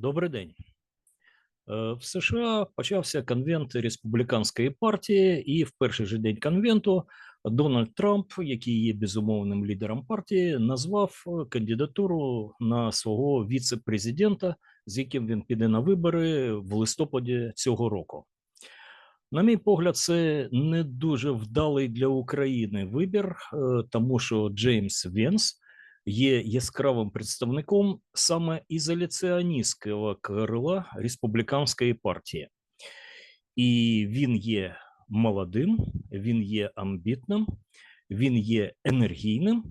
Добрий день. Е, В США почався конвент республіканської партії, і в перший же день конвенту Дональд Трамп, який є безумовним лідером партії, назвав е, кандидатуру на свого віце-президента, з яким він піде на вибори в листопаді цього року. На мій погляд, це не дуже вдалий для України вибір, е, тому що Джеймс Венс є яскравим представником саме ізоляціоністського крила республіканської партії. І він є молодим, він є амбітним, він є енергійним,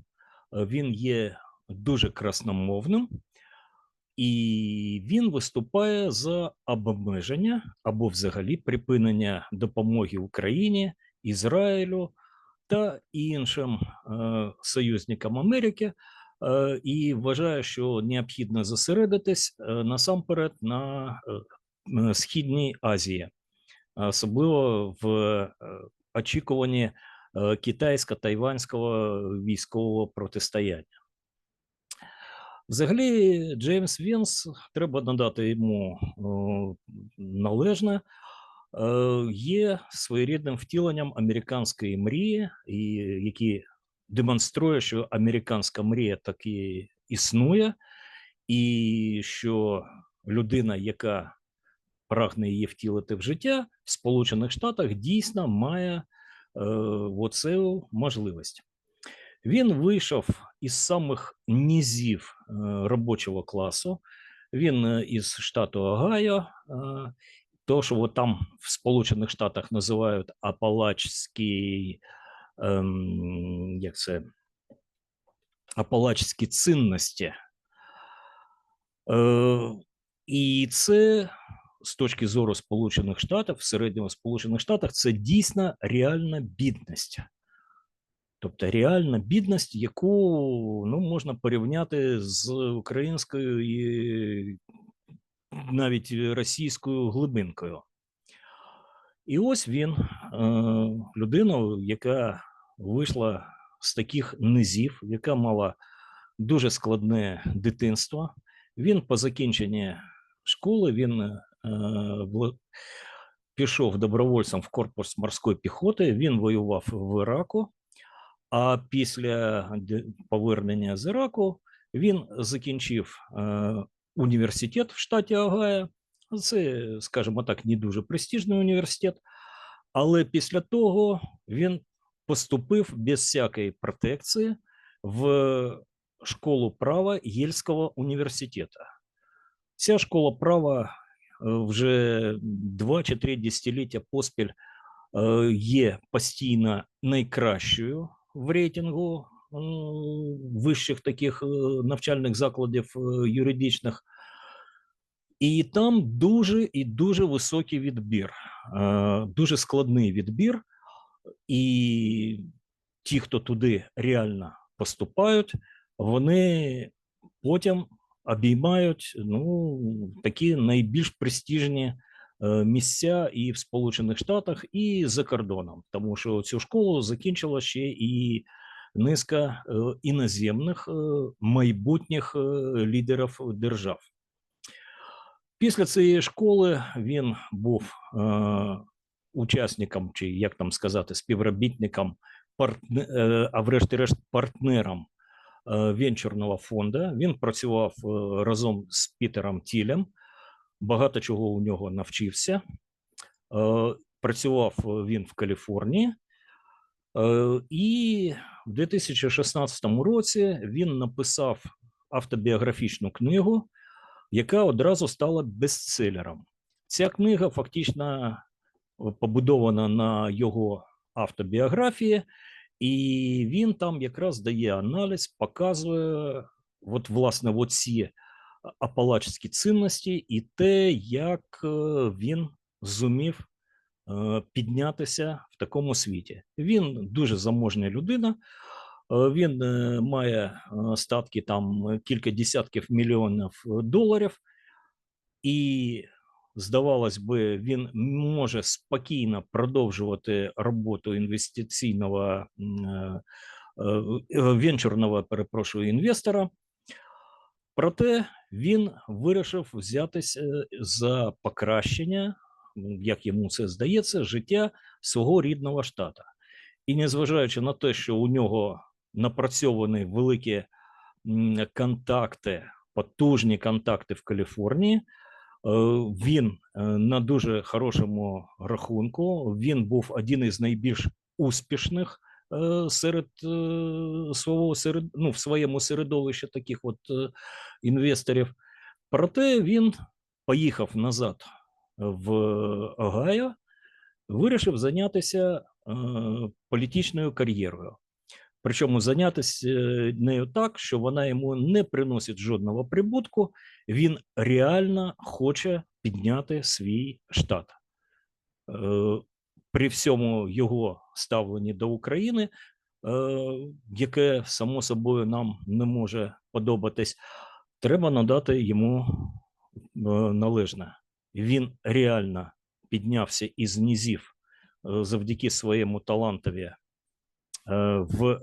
е, він є дуже красномовним, і він виступає за обмеження або взагалі припинення допомоги Україні, Ізраїлю та іншим е, союзникам Америки, е, і вважає, що необхідно зосередитись е, насамперед на е, Східній Азії, особливо в е, очікуванні е, китайсько-тайванського військового протистояння. Взагалі, Джеймс Вінс, треба надати йому належне, е, є своєрідним втіленням американської мрії, які демонструє, що американська мрія таки існує, і що людина, яка прагне її втілити в життя в Сполучених Штатах, дійсно має е, оцю можливість. Він вийшов із самих низів е, робочого класу. Він е, із штату Огайо, е, то, що там в Сполучених Штатах називають Апалачський, як це, Апалачські цінності. Е, і це з точки зору Сполучених Штатів, в середньому Сполучених Штатах, це дійсно реальна бідність. Тобто реальна бідність, яку ну, можна порівняти з українською і навіть російською глибинкою. І ось він, е, людина, яка вийшла з таких низів, яка мала дуже складне дитинство. Він по закінченні школи він е, пішов добровольцем в корпус морської піхоти. Він воював в Іраку. А після повернення з Іраку він закінчив е, університет в штаті Огайо. Це, скажімо так, не дуже престижний університет. Але після того він поступив без всякої протекції в школу права Єльського університету. Ця школа права е, вже два чи три десятиліття поспіль е, є постійно найкращою в рейтингу вищих таких е, навчальних закладів юридичних. І там дуже і дуже високий відбір, е, дуже складний відбір. І ті, хто туди реально поступають, вони потім обіймають ну, такі найбільш престижні е, місця і в Сполучених Штатах, і за кордоном, тому що цю школу закінчила ще і низка е, іноземних майбутніх лідерів держав. Після цієї школи він був е, учасником, чи як там сказати, співробітником, партне, е, а врешті-решт партнером е, венчурного фонду. Він працював е, разом з Пітером Тілем, багато чого у нього навчився. Е, Працював він в Каліфорнії, Е, і в 2016 році він написав автобіографічну книгу, яка одразу стала бестселером. Ця книга фактично е, побудована на його автобіографії, і він там якраз дає аналіз, показує от, власне оці апалачські цінності і те, як е, він зумів е, піднятися в такому світі. Він дуже заможня людина. Е, Він е, має е, статки там е, кілька десятків мільйонів доларів, і здавалось би, він може спокійно продовжувати роботу інвестиційного венчурного, перепрошую, інвестора. Проте він вирішив взятися за покращення, як йому це здається, життя свого рідного штата. І незважаючи на те, що у нього напрацьовані великі контакти, потужні контакти в Каліфорнії, е, він е, на дуже хорошому рахунку. Він був один із найбільш успішних е, серед свого серед, ну, в своєму середовищі таких от інвесторів. Проте він поїхав назад в Огайо, вирішив зайнятися політичною кар'єрою. Причому зайнятися е, нею так, що вона йому не приносить жодного прибутку. Він реально хоче підняти свій штат. Е, При всьому його ставленні до України, е, яке само собою нам не може подобатись, треба надати йому належне. Він реально піднявся із низів завдяки своєму талантові в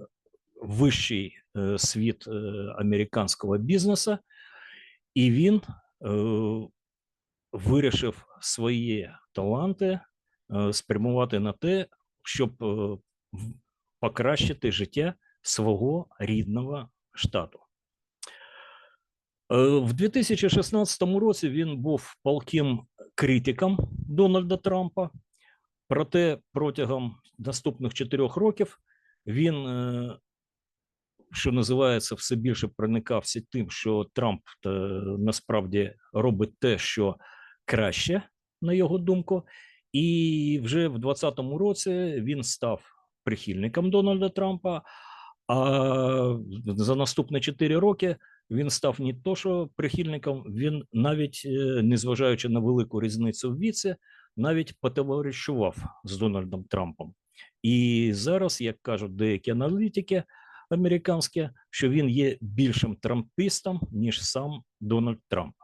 вищий е, світ е, американського бізнесу, і він вирішив свої таланти спрямувати на те, щоб покращити життя свого рідного штату. В 2016 році він був палким критиком Дональда Трампа. Проте протягом наступних чотирьох років він, е, що називається, все більше проникався тим, що Трамп е, насправді робить те, що краще, на його думку. І вже в 2020 році він став прихильником Дональда Трампа. А за наступні 4 роки він став не то, що прихильником, він навіть, е, незважаючи на велику різницю в віці, навіть потоваришував з Дональдом Трампом. І зараз, як кажуть деякі аналітики американські, що він є більшим трампістом, ніж сам Дональд Трамп.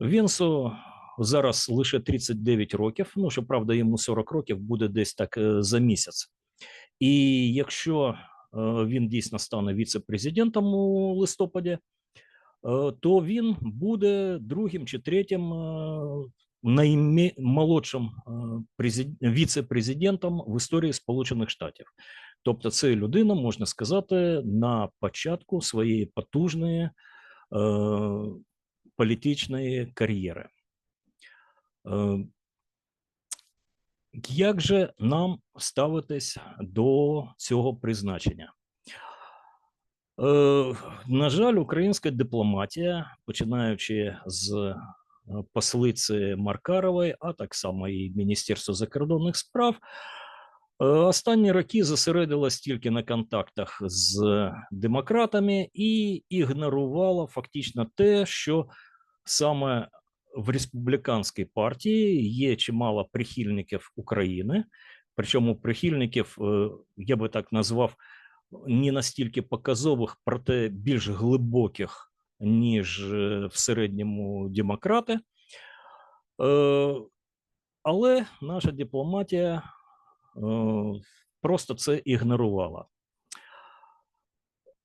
Вінсу зараз лише 39 років. Ну, щоправда, йому 40 років буде десь так е, за місяць. І якщо е, він дійсно стане віце-президентом у листопаді, е, то він буде другим чи третім наймолодшим е, віце-президентом в історії Сполучених Штатів. Тобто, це людина, можна сказати, на початку своєї потужної е, політичної кар'єри. Е, Як же нам ставитись до цього призначення? Е, На жаль, українська дипломатія, починаючи з послиці Маркарової, а так само і Міністерство закордонних справ, е, останні роки зосередилась тільки на контактах з демократами і ігнорувала фактично те, що саме в республіканській партії є чимало прихильників України, причому прихильників, е, я би так назвав, не настільки показових, проте більш глибоких, ніж е, в середньому демократи. Е, Але наша дипломатія е, просто це ігнорувала.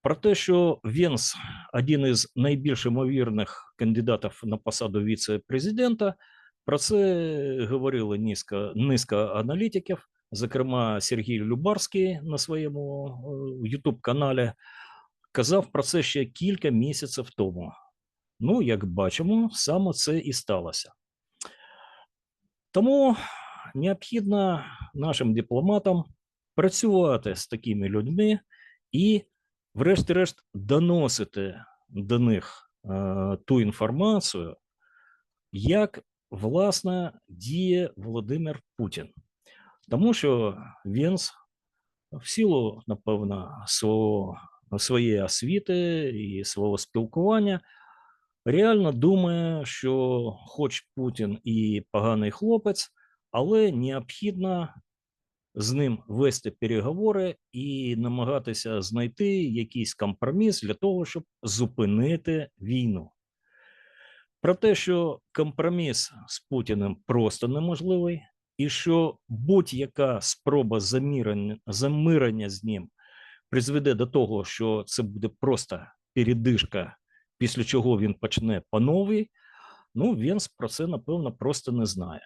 Про те, що Венс один із найбільш ймовірних кандидатів на посаду віце-президента, про це говорили низка, низка аналітиків, зокрема Сергій Любарський на своєму YouTube-каналі казав про це ще кілька місяців тому. Ну, як бачимо, саме це і сталося. Тому необхідно нашим дипломатам працювати з такими людьми і, врешті-решт, доносити до них е, ту інформацію, як власне діє Володимир Путін. Тому що він в силу, напевно, свого, своєї освіти і свого спілкування реально думає, що хоч Путін і поганий хлопець, але необхідно з ним вести переговори і намагатися знайти якийсь компроміс для того, щоб зупинити війну. Про те, що компроміс з Путіним просто неможливий, і що будь-яка спроба замірення, замирення з ним призведе до того, що це буде просто передишка після чого він почне по новій, ну він про це, напевно, просто не знає.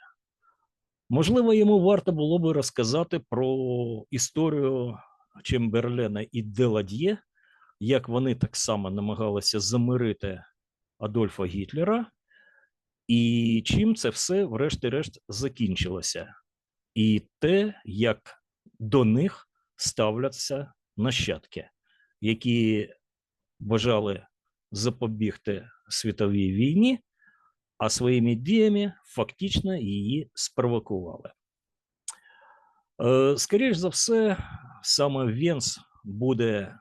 Можливо, йому варто було би розказати про історію Чемберлена і Делад'є, як вони так само намагалися замирити Адольфа Гітлера, і чим це все, врешті-решт, закінчилося. І те, як до них ставляться нащадки, які бажали запобігти світовій війні, а своїми діями фактично її спровокували. Е, Скоріше за все, саме Венс буде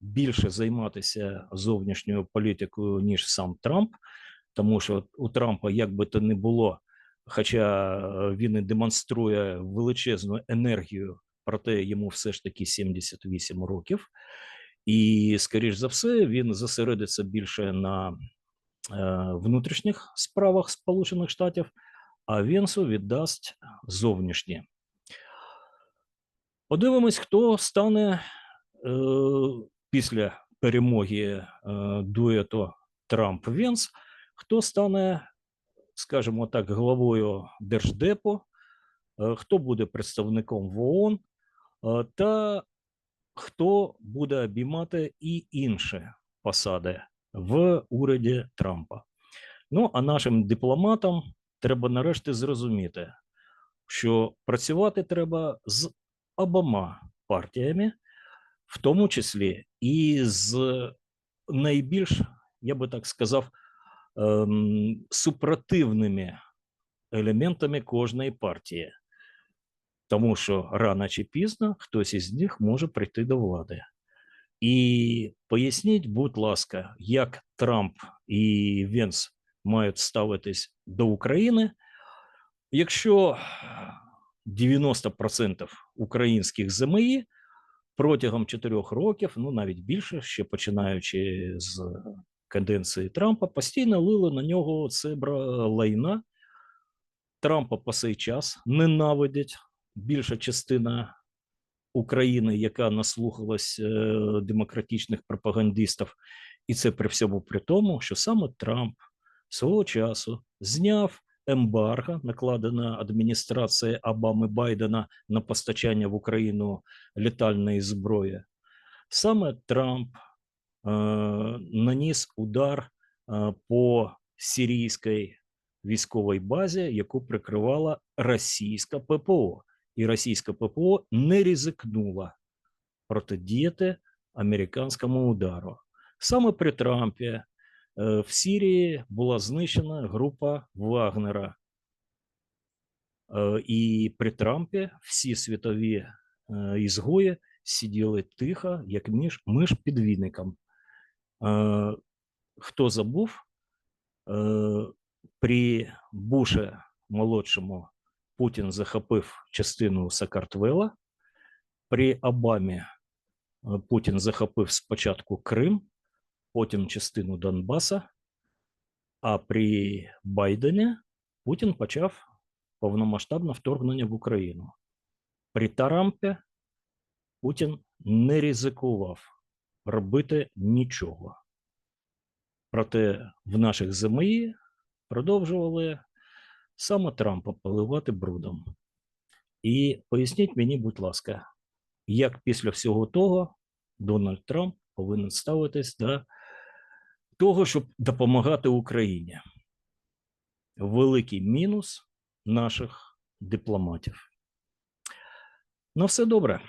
більше займатися зовнішньою політикою, ніж сам Трамп, тому що у Трампа, як би то не було, хоча е, він і демонструє величезну енергію, проте йому все ж таки 78 років. І, скоріш за все, він зосередиться більше на е, внутрішніх справах Сполучених Штатів, а Венсу віддасть зовнішні. Подивимось, хто стане е, після перемоги е, дуету Трамп-Венс, хто стане, скажімо так, главою Держдепу, е, хто буде представником в ООН, та хто буде обіймати і інші посади в уряді Трампа. Ну, а нашим дипломатам треба нарешті зрозуміти, що працювати треба з обома партіями, в тому числі і з найбільш, я би так сказав, ем, супротивними елементами кожної партії. Тому що рано чи пізно хтось із них може прийти до влади. І поясніть, будь ласка, як Трамп і Венс мають ставитись до України, якщо 90% українських ЗМІ протягом 4 років, ну навіть більше, ще починаючи з каденції Трампа, постійно лили на нього цебра лайна. Трампа по цей час ненавидять більша частина України, яка наслухалась е, демократичних пропагандистів, і це при всьому при тому, що саме Трамп свого часу зняв ембарго, накладена адміністрацією Обами Байдена на постачання в Україну літальної зброї. Саме Трамп е, наніс удар е, по сирійській військовій базі, яку прикривала російська ППО і російська ППО не ризикнула протидіяти американському удару. Саме при Трампі е, в Сирії була знищена група Вагнера. І при Трампі всі світові ізгої сиділи тихо, як між, миш під віником. Е, Хто забув, е, при Буше молодшому Путін захопив частину Сакартвела. При Обамі е, Путін захопив спочатку Крим, потім частину Донбаса, а при Байдені Путін почав повномасштабне вторгнення в Україну. При Тарампі Путін не ризикував робити нічого. Проте в наших ЗМІ продовжували саме Трампа поливати брудом. І поясніть мені, будь ласка, як після всього того Дональд Трамп повинен ставитись до того, щоб допомагати Україні. Великий мінус наших дипломатів. На все добре.